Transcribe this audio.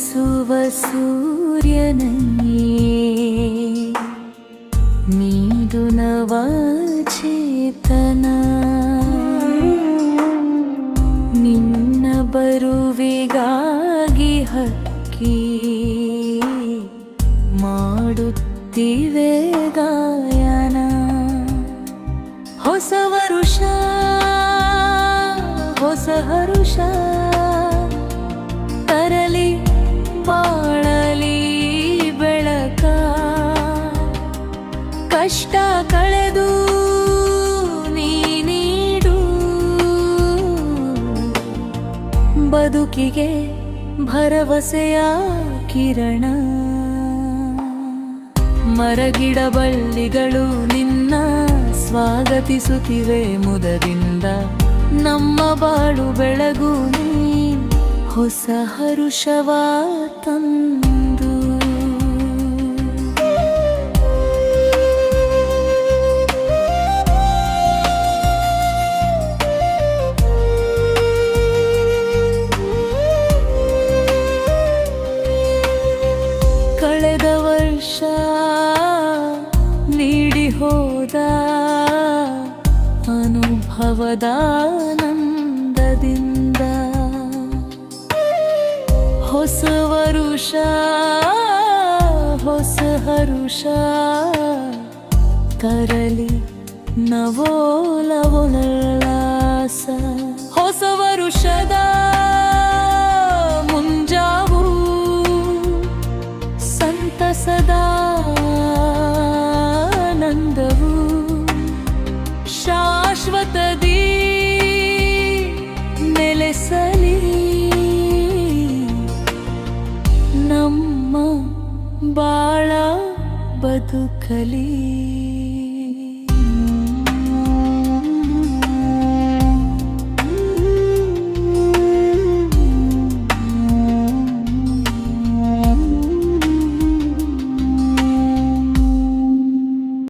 ನವ ಸೂರ್ಯನೇ ನೀಡು ನವ ಚೇತನ ನಿನ್ನ ಬರುವಿಗಾಗಿ ಹಕ್ಕಿ ಮಾಡುತ್ತಿವೆ ಗಾಯನ. ಹೊಸ ವರುಷ ಹೊಸ ಹರುಷ ಬಾಳಲಿ ಬೆಳಕ. ಕಷ್ಟ ಕಳೆದು ನೀಡು. ಬದುಕಿಗೆ ಭರವಸೆಯ ಕಿರಣ. ಮರಗಿಡ ಬಳ್ಳಿಗಳು ನಿನ್ನ ಸ್ವಾಗತಿಸುತ್ತಿವೆ ಮುದದಿಂದ. ನಮ್ಮ ಬಾಳು ಬೆಳಗು ನೀ ಹೊಸ ಹರುಷವ ತಂದು. ಕಳೆದ ವರ್ಷ ನೀಡಿ ಹೋದ ಅನುಭವದ ಹೊಸ ವರುಷ ಹೊಸ ಹರುಷ. ಕರಲಿ ನವೋಲವೋಲ್ಲಾಸ ಹೊಸ ವರುಷದ ಮುಂಜಾವು ಸಂತಸದ ಬಾಳ ಬದುಕಲಿ